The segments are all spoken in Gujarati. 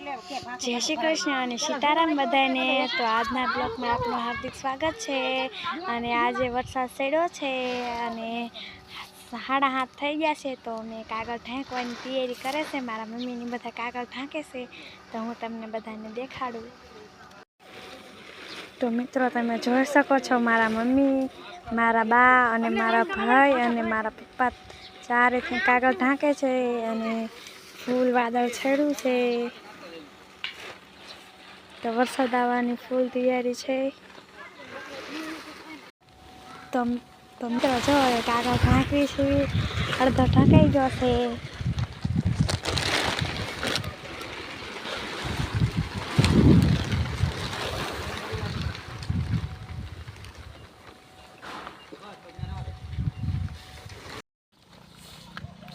જય શ્રી કૃષ્ણ અને સીતારામ બધાને તો આજના બ્લોકમાં આપનું હાર્દિક સ્વાગત છે. અને આજે વરસાદ પડ્યો છે અને સાડા હાથ થઈ ગયા છે તો મેં કાગળ ઢાંકવાની તૈયારી કરે છે. મારા મમ્મીની બધા કાગળ ઢાંકે છે તો હું તમને બધાને દેખાડું. તો મિત્રો તમે જોઈ શકો છો મારા મમ્મી મારા બા અને મારા ભાઈ અને મારા પપ્પા ચારેથી કાગળ ઢાંકે છે અને ફૂલ વાદળ છેડું છે. તો વરસાદ આવવાની ફૂલ તૈયારી છે. તો તો મિત્રો જો કાગળ ઢાંકવી છે અડધો ઢંકાઈ ગયો છે.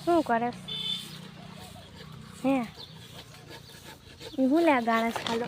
શું કરે? હે? હું લે ગાણસ ખાલો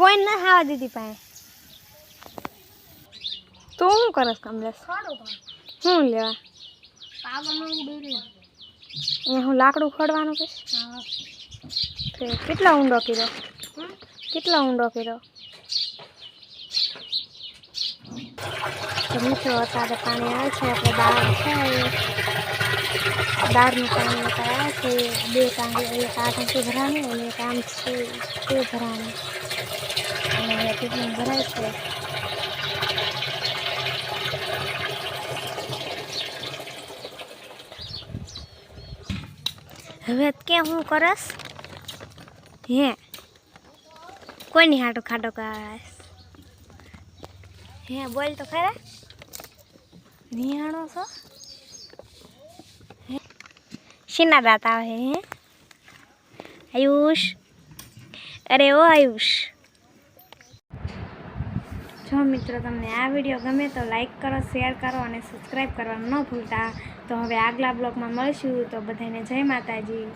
કોઈ ના ખાવા દીધી પાસે. તું શું કરસ કમલેશ? શું લેવા? હું લાકડું ખોડવાનું કે કેટલા ઊંડો કર્યો? કેટલા ઊંડો કર્યો? મીઠો મિત્રો અત્યારે પાણી આવે છે આપણે બહાર છે પાણી અત્યારે આવે છે બે કામ એક આઠ ટાંકી ભરાણી અને એક આમ છે તે ભરાણી. અને કેટલું ભરાય છે. હવે કે હું કરસ? હે? કોઈની હાટો ખાટો કરસ હે, બોલ તો ખરા. નિહાણો છો? શીના દાંત હે? આયુષ? અરે ઓ આયુષ. જો મિત્રો તમને આ વીડિયો ગમે તો લાઈક કરો, શેર કરો અને સબસ્ક્રાઈબ કરવાનું ન ભૂલતા. તો હવે આગલા બ્લોગમાં મળીશું. તો બધાને જય માતાજી.